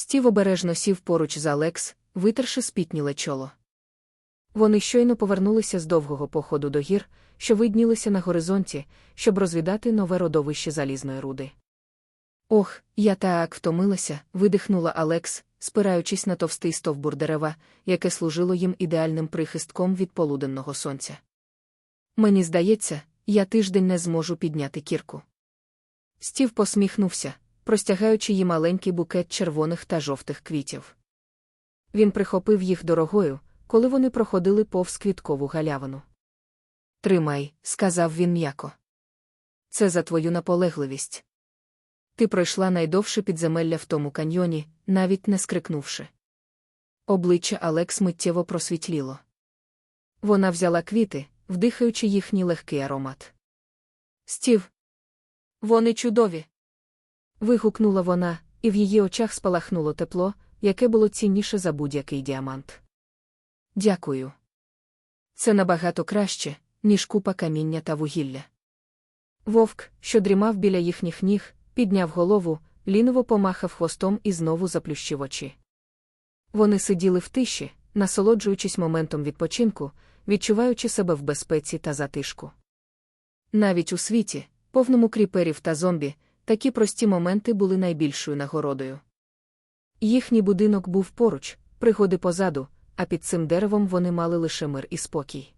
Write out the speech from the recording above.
Стів обережно сів поруч за Лекс, витерши спітніле чоло. Вони щойно повернулися з довгого походу до гір, що виднілися на горизонті, щоб розвідати нове родовище залізної руди. Ох, я так втомилася, видихнула Алекс, спираючись на товстий стовбур дерева, яке служило їм ідеальним прихистком від полуденного сонця. Мені здається, я тиждень не зможу підняти кірку. Стів посміхнувся, простягаючи їй маленький букет червоних та жовтих квітів. Він прихопив їх дорогою, коли вони проходили повз квіткову галявину. Тримай, сказав він м'яко. Це за твою наполегливість. Ти пройшла найдовше підземелля в тому каньйоні, навіть не скрикнувши. Обличчя Алекс миттєво просвітліло. Вона взяла квіти, вдихаючи їхній легкий аромат. Стів. Вони чудові. Вигукнула вона, і в її очах спалахнуло тепло, яке було цінніше за будь-який діамант. Дякую. Це набагато краще, ніж купа каміння та вугілля. Вовк, що дрімав біля їхніх ніг, підняв голову, ліново помахав хвостом і знову заплющив очі. Вони сиділи в тиші, насолоджуючись моментом відпочинку, відчуваючи себе в безпеці та затишку. Навіть у світі, повному кріперів та зомбі, такі прості моменти були найбільшою нагородою. Їхній будинок був поруч, пригоди позаду, а під цим деревом вони мали лише мир і спокій.